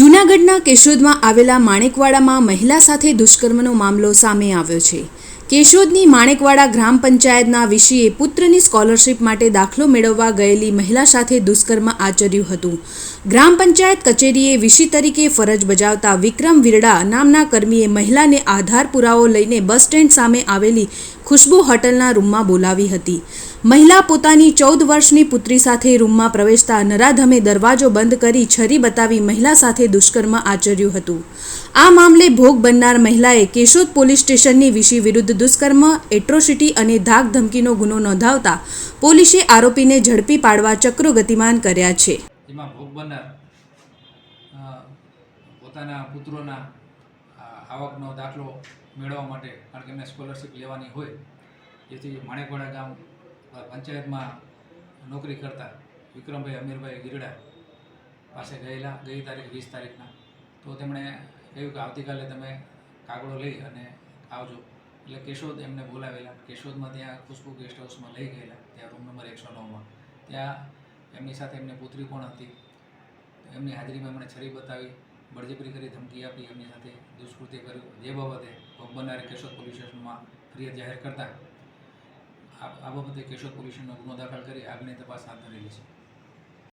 જૂનાગઢના કેશોદમાં આવેલા માણેકવાડામાં મહિલા સાથે દુષ્કર્મનો મામલો સામે આવ્યો છે. કેશોદની માણેકવાડા ગ્રામ પંચાયતના વિષીએ પુત્રની સ્કોલરશિપ માટે દાખલો મેળવવા ગયેલી મહિલા સાથે દુષ્કર્મ આચર્યું હતું. ગ્રામ પંચાયત કચેરીએ વિષી તરીકે ફરજ બજાવતા વિક્રમ વિરડા નામના કર્મીએ મહિલાને આધાર પુરાવો લઈને બસ સ્ટેન્ડ સામે આવેલી ખુશ્બુ હોટલના રૂમમાં બોલાવી હતી. મહિલા પોતાની ચૌદ વર્ષની પુત્રી સાથે રૂમમાં પ્રવેશતા નરાધમે દરવાજો બંધ કરી છરી બતાવી મહિલા સાથે દુષ્કર્મ આચર્યું હતું. આ મામલે ભોગ બનનાર મહિલાએ કેશોદ પોલીસ સ્ટેશનની વિશી વિરુદ્ધ દુષ્કર્મ, એટ્રોસિટી અને ધાક ધમકીનો ગુનો નોંધાવતા પોલીસે આરોપીને ઝડપી પાડવા ચક્રો ગતિમાન કર્યા છે. પોતાના પુત્રોના આવકનો દાખલો મેળવવા માટે, કારણ કે એમને સ્કોલરશીપ લેવાની હોય, જેથી માણેકવાડા ગામ પંચાયતમાં નોકરી કરતા વિક્રમભાઈ અમીરભાઈ ગીરડા પાસે ગયેલા, ગઈ તારીખ વીસ તારીખના. તો તેમણે કહ્યું કે આવતીકાલે તમે કાગળો લઈ અને આવજો. એટલે કેશોદ એમને બોલાવેલા. કેશોદમાં ત્યાં ખુશ્બુ ગેસ્ટ હાઉસમાં લઈ ગયેલા. ત્યાં રૂમ નંબર એકસો નવમાં. ત્યાં એમની સાથે એમની પુત્રી પણ હતી. એમની હાજરીમાં એમણે છરી બતાવી. બળજબરી કરી ધમકી આપી, એમની સાથે દુષ્કૃત્ય કર્યું. જે બાબતે ભોગ બનનારે કેશોદ પોલીસ સ્ટેશનમાં ફરિયાદ જાહેર કરતા આ આ બાબતે કેશોદ પોલીસ સ્ટેશનનો ગુનો દાખલ કરી આગની તપાસ હાથ ધરેલી છે.